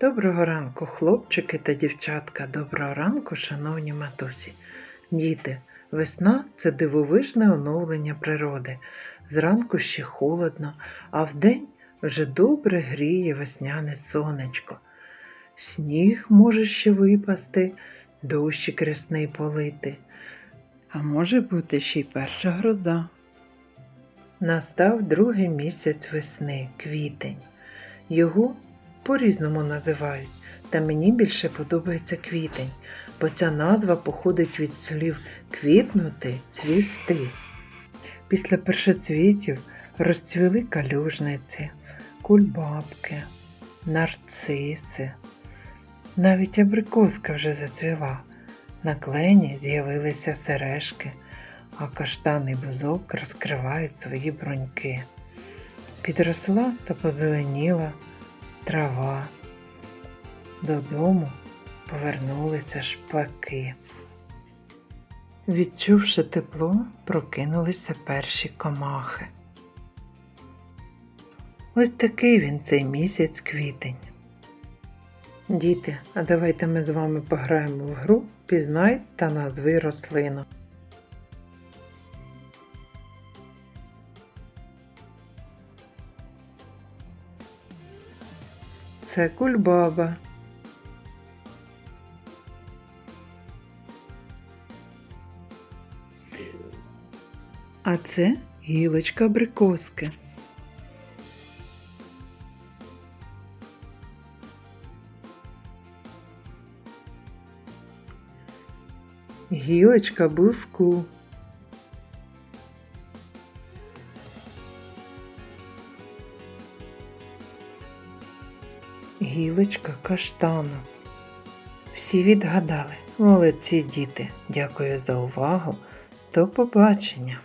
Доброго ранку, хлопчики та дівчатка. Доброго ранку, шановні матусі. Діти, весна це дивовижне оновлення природи. Зранку ще холодно, а вдень вже добре гріє весняне сонечко. Сніг може ще випасти, дощик рясний полити, а може бути ще й перша гроза. Настав другий місяць весни, квітень. Його по-різному називають, та мені більше подобається квітень, бо ця назва походить від слів квітнути, цвісти. Після першоцвітів розцвіли калюжниці, кульбабки, нарциси. Навіть абрикоска вже зацвіла. На клені з'явилися сережки, а каштан і бузок розкривають свої броньки. Підросла та позеленіла трава. Додому повернулися шпаки. Відчувши тепло, прокинулися перші комахи. Ось такий він цей місяць квітень. Діти, а давайте ми з вами пограємо в гру Пізнай та назви рослину. Це кульбаба. А це гілочка абрикоски. Гілочка буску. Гілочка каштану. Всі відгадали. Молодці діти. Дякую за увагу. До побачення.